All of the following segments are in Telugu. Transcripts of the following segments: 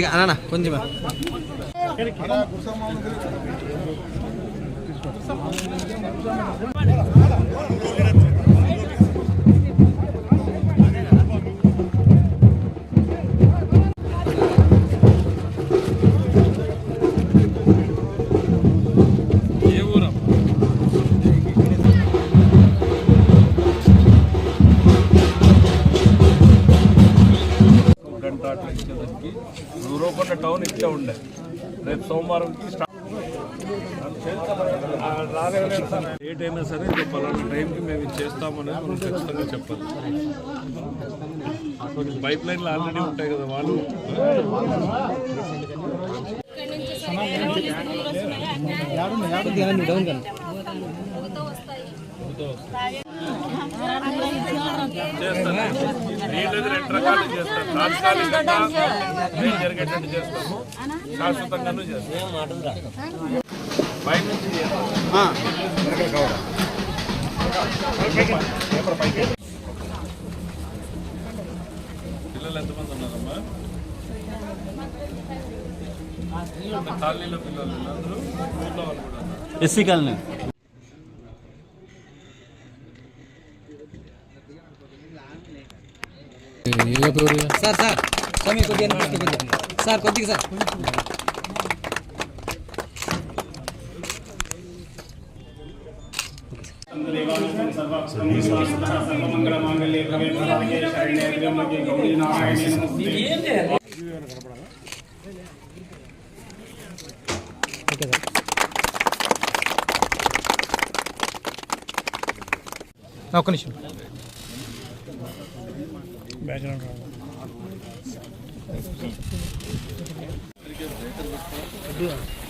ಜೊತೆಗೆ ಅಣ್ಣ ಕೊಂದಿಮ డేట్ అయినా సరే రేపు పలానా టైంకి మేము ఇది చేస్తామనేది మనం ఖచ్చితంగా చెప్పాలి. పైప్ లైన్లు ఆల్రెడీ ఉంటాయి కదా వాళ్ళు. డౌన్ కానీ చేస్తాను నీళ్ళది రెండు రకాలు చేస్తాం తాత్కాలికంగా జరిగేటట్టు చేస్తాము. శాశ్వతంగానూ పిల్లలు ఎంతమంది ఉన్నారమ్మా కాలనీలో పిల్లలు అందరూ ఊళ్ళో వాళ్ళు కూడా ఉన్నారు. ఎస్సీ కాలనీ సార్ సార్ స్వామి కొద్దిగా వెనక్కి కొద్దిగా. సార్ కొద్దిగా సార్ ఓకే సార్ ఒక్క నిమిషం.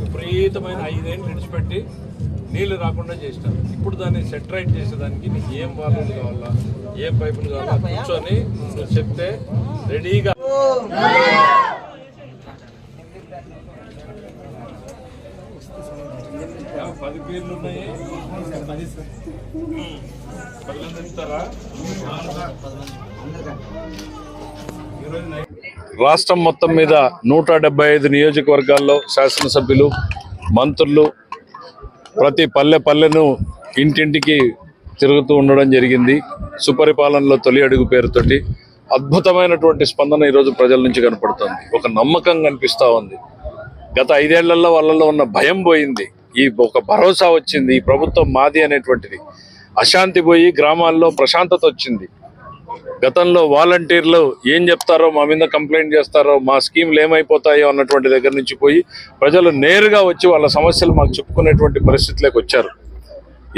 విపరీతమైన ఐదేళ్ళు విడిచిపెట్టి నీళ్ళు రాకుండా చేసినారు. ఇప్పుడు దాన్ని సెటరైట్ చేసేదానికి నీకు ఏం వాల్యూలు కావాలా? ఏం పైపులు కావాలా? కూర్చొని నువ్వు చెప్తే రెడీగా పది పేర్లు ఉన్నాయి. పదిలందరూ ఇస్తారా ఈరోజు నైట్ రాష్ట్రం మొత్తం మీద నూట డెబ్బై ఐదు నియోజకవర్గాల్లో శాసనసభ్యులు మంత్రులు ప్రతి పల్లె పల్లెను ఇంటింటికి తిరుగుతూ ఉండడం జరిగింది. సుపరిపాలనలో తొలి అడుగు పేరుతోటి అద్భుతమైనటువంటి స్పందన ఈరోజు ప్రజల నుంచి కనపడుతుంది. ఒక నమ్మకం కనిపిస్తూ ఉంది. గత ఐదేళ్ళలో వాళ్ళలో ఉన్న భయం పోయింది. ఈ ఒక భరోసా వచ్చింది. ఈ ప్రభుత్వం మాది అనేటువంటిది. అశాంతి పోయి గ్రామాల్లో ప్రశాంతత వచ్చింది. గతంలో వాలంటీర్లు ఏం చెప్తారో మా మీద కంప్లైంట్ చేస్తారో మా స్కీమ్లు ఏమైపోతాయో అన్నటువంటి దగ్గర నుంచి పోయి ప్రజలు నేరుగా వచ్చి వాళ్ళ సమస్యలు మాకు చెప్పుకునేటువంటి పరిస్థితిలోకి వచ్చారు.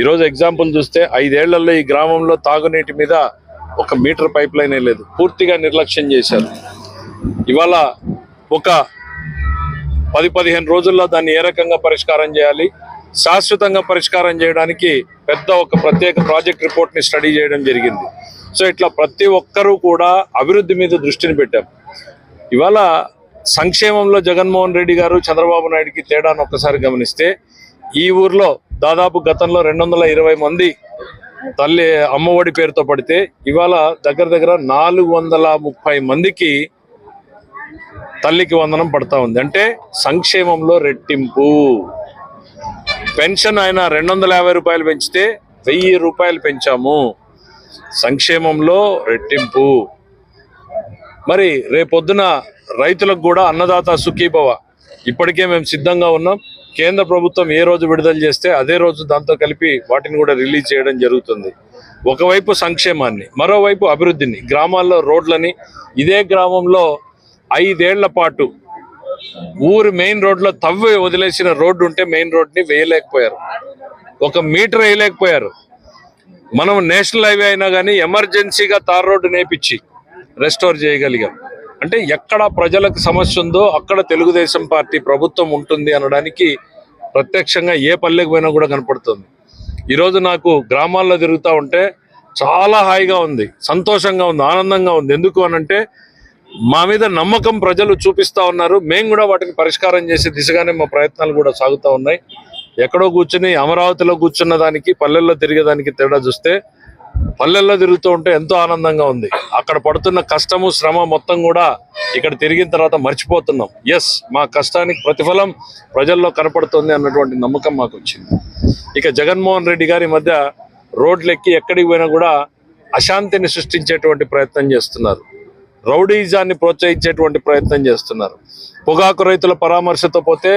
ఈరోజు ఎగ్జాంపుల్ చూస్తే ఐదేళ్ళలో ఈ గ్రామంలో తాగునీటి మీద ఒక మీటర్ పైప్ లైనే లేదు. పూర్తిగా నిర్లక్ష్యం చేశారు. ఇవాళ ఒక పది పదిహేను రోజుల్లో దాన్ని ఏ రకంగా పరిష్కారం చేయాలి? శాశ్వతంగా పరిష్కారం చేయడానికి పెద్ద ఒక ప్రత్యేక ప్రాజెక్ట్ రిపోర్ట్ని స్టడీ చేయడం జరిగింది. సో ఇట్లా ప్రతి ఒక్కరూ కూడా అభివృద్ధి మీద దృష్టిని పెట్టాం ఇవాళ సంక్షేమంలో జగన్మోహన్ రెడ్డి గారు చంద్రబాబు నాయుడికి తేడాను ఒక్కసారి గమనిస్తే ఈ ఊర్లో దాదాపు గతంలో రెండు వందల ఇరవై మంది తల్లి అమ్మఒడి పేరుతో పడితే ఇవాళ దగ్గర దగ్గర నాలుగు వందల ముప్పై మందికి తల్లికి వందనం పడతా ఉంది. అంటే సంక్షేమంలో రెట్టింపు. పెన్షన్ ఆయన రెండు వందల యాభై రూపాయలు పెంచితే వెయ్యి రూపాయలు పెంచాము. సంక్షేమంలో రెట్టింపు. మరి రేపొద్దున రైతులకు కూడా అన్నదాత సుఖీభవ. ఇప్పటికే మేము సిద్ధంగా ఉన్నాం. కేంద్ర ప్రభుత్వం ఏ రోజు విడుదల చేస్తే అదే రోజు దాంతో కలిపి వాటిని కూడా రిలీజ్ చేయడం జరుగుతుంది. ఒకవైపు సంక్షేమాన్ని మరోవైపు అభివృద్ధిని గ్రామాల్లో రోడ్లని. ఇదే గ్రామంలో ఐదేళ్ళ పాటు ఊరు మెయిన్ రోడ్లో తవ్వి వదిలేసిన రోడ్డు ఉంటే మెయిన్ రోడ్ని వేయలేకపోయారు. ఒక మీటర్ వేయలేకపోయారు. మనం నేషనల్ హైవే అయినా కానీ ఎమర్జెన్సీగా తార్ రోడ్డు నేపించి రెస్టోర్ చేయగలిగాం. అంటే ఎక్కడ ప్రజలకు సమస్య ఉందో అక్కడ తెలుగుదేశం పార్టీ ప్రభుత్వం ఉంటుంది అనడానికి ప్రత్యక్షంగా ఏ పల్లెకి పోయినా కూడా కనపడుతుంది. ఈరోజు నాకు గ్రామాల్లో తిరుగుతూ ఉంటే చాలా హాయిగా ఉంది సంతోషంగా ఉంది ఆనందంగా ఉంది. ఎందుకు అనంటే మా మీద నమ్మకం ప్రజలు చూపిస్తా ఉన్నారు. మేము కూడా వాటిని పరిష్కారం చేసే దిశగానే మా ప్రయత్నాలు కూడా సాగుతూ ఉన్నాయి. ఎక్కడో కూర్చుని అమరావతిలో కూర్చున్న దానికి పల్లెల్లో తిరిగేదానికి తేడా చూస్తే పల్లెల్లో తిరుగుతూ ఉంటే ఎంతో ఆనందంగా ఉంది. అక్కడ పడుతున్న కష్టము శ్రమ మొత్తం కూడా ఇక్కడ తిరిగిన తర్వాత మర్చిపోతున్నాం. ఎస్ మా కష్టానికి ప్రతిఫలం ప్రజల్లో కనపడుతుంది అన్నటువంటి నమ్మకం మాకు వచ్చింది. ఇక జగన్మోహన్ రెడ్డి గారి మధ్య రోడ్లెక్కి ఎక్కడికి పోయినా కూడా అశాంతిని సృష్టించేటువంటి ప్రయత్నం చేస్తున్నారు. రౌడీజాన్ని ప్రోత్సహించేటువంటి ప్రయత్నం చేస్తున్నారు. పొగాకు రైతుల పరామర్శతో పోతే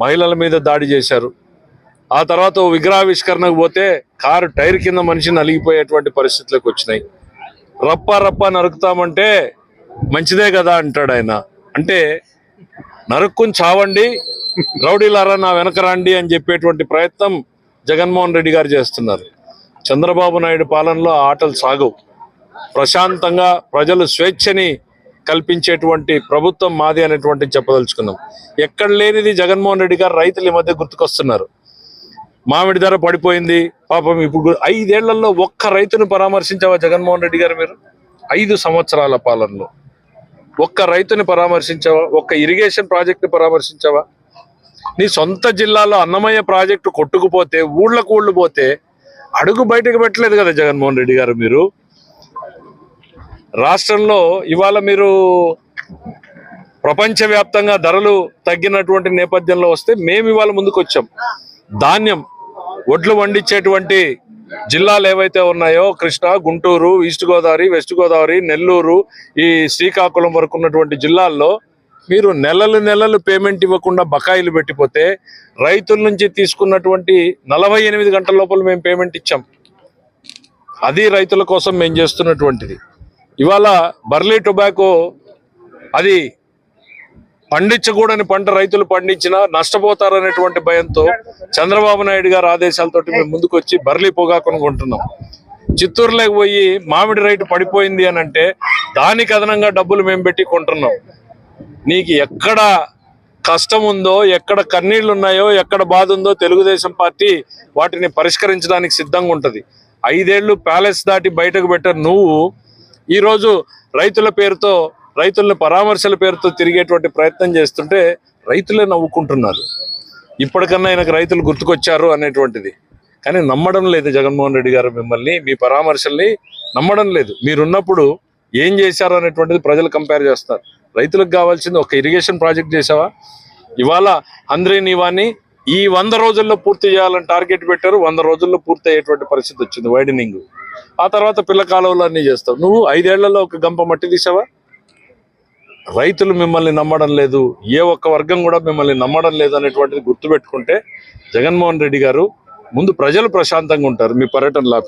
మహిళల మీద దాడి చేశారు. ఆ తర్వాత విగ్రహావిష్కరణకు పోతే కారు టైర్ కింద మనిషి నలిగిపోయేటువంటి పరిస్థితులకు వచ్చినాయి. రప్ప రప్ప నరుకుతామంటే మంచిదే కదా అంటాడు ఆయన. అంటే నరుక్కుని చావండి రౌడీలారా నా వెనక రండి అని చెప్పేటువంటి ప్రయత్నం జగన్మోహన్ రెడ్డి గారు చేస్తున్నారు. చంద్రబాబు నాయుడు పాలనలో ఆటలు సాగవు. ప్రశాంతంగా ప్రజలు స్వేచ్ఛని కల్పించేటువంటి ప్రభుత్వం మాది అనేటువంటి చెప్పదలుచుకున్నాం. ఎక్కడ లేనిది జగన్మోహన్ రెడ్డి గారు రైతులు ఈ మధ్య గుర్తుకొస్తున్నారు. మామిడి ధర పడిపోయింది. పాపం ఇప్పుడు ఐదేళ్ళలో ఒక్క రైతును పరామర్శించావా జగన్మోహన్ రెడ్డి గారు మీరు? ఐదు సంవత్సరాల పాలనలో. ఒక్క రైతుని పరామర్శించావా? ఒక్క ఇరిగేషన్ ప్రాజెక్ట్ని పరామర్శించావా? నీ సొంత జిల్లాలో అన్నమయ్య ప్రాజెక్టు కొట్టుకుపోతే ఊళ్ళకు ఊళ్ళు పోతే అడుగు బయటకు పెట్టలేదు కదా జగన్మోహన్ రెడ్డి గారు మీరు? రాష్ట్రంలో ఇవాళ మీరు ప్రపంచవ్యాప్తంగా ధరలు తగ్గినటువంటి నేపథ్యంలో వస్తే మేము ఇవాళ ముందుకు వచ్చాం ధాన్యం ఒడ్లు వండించేటువంటి జిల్లాలు ఏవైతే ఉన్నాయో కృష్ణా గుంటూరు ఈస్ట్ గోదావరి వెస్ట్ గోదావరి నెల్లూరు ఈ శ్రీకాకుళం వరకు ఉన్నటువంటి జిల్లాల్లో మీరు నెలలు నెలలు పేమెంట్ ఇవ్వకుండా బకాయిలు పెట్టిపోతే రైతుల నుంచి తీసుకున్నటువంటి నలభై ఎనిమిది గంటల లోపల మేము పేమెంట్ ఇచ్చాం. అది రైతుల కోసం మేము చేస్తున్నటువంటిది. ఇవాళ బర్లీ టొబాకో అది పండించకూడని పంట రైతులు పండించినా నష్టపోతారనేటువంటి భయంతో చంద్రబాబు నాయుడు గారి ఆదేశాలతో మేము ముందుకొచ్చి బర్లీ పొగాకును కొంటున్నాం చిత్తూరులోకి పోయి మామిడి రైతు పడిపోయింది అని అంటే దానికి అదనంగా డబ్బులు మేము పెట్టి కొంటున్నాం. నీకు ఎక్కడ కష్టం ఉందో ఎక్కడ కన్నీళ్ళు ఉన్నాయో ఎక్కడ బాధ ఉందో తెలుగుదేశం పార్టీ వాటిని పరిష్కరించడానికి సిద్ధంగా ఉంటుంది. ఐదేళ్ళు ప్యాలెస్ దాటి బయటకు పెట్టారు నువ్వు. ఈరోజు రైతుల పేరుతో రైతుల్ని పరామర్శల పేరుతో తిరిగేటువంటి ప్రయత్నం చేస్తుంటే రైతులే నవ్వుకుంటున్నారు. ఇప్పటికన్నా ఆయనకు రైతులు గుర్తుకొచ్చారు అనేటువంటిది. కానీ నమ్మడం లేదు జగన్మోహన్ రెడ్డి గారు మిమ్మల్ని మీ పరామర్శల్ని నమ్మడం లేదు. మీరున్నప్పుడు ఏం చేశారు అనేటువంటిది ప్రజలు కంపేర్ చేస్తారు. రైతులకు కావాల్సింది ఒక ఇరిగేషన్ ప్రాజెక్ట్ చేసావా ఇవాళ అంద్రే నీవాని ఈ వంద రోజుల్లో పూర్తి చేయాలని టార్గెట్ పెట్టారు. వంద రోజుల్లో పూర్తి అయ్యేటువంటి పరిస్థితి వచ్చింది వైడనింగ్. ఆ తర్వాత పిల్ల కాలువలు అన్నీ చేస్తావు. నువ్వు ఐదేళ్ళలో ఒక గంప మట్టి తీసావా రైతులు మిమ్మల్ని నమ్మడం లేదు ఏ ఒక్క వర్గం కూడా మిమ్మల్ని నమ్మడం లేదు అనేటువంటిది గుర్తుపెట్టుకుంటే జగన్మోహన్ రెడ్డి గారు ముందు ప్రజలు ప్రశాంతంగా ఉంటారు మీ పర్యటనలో.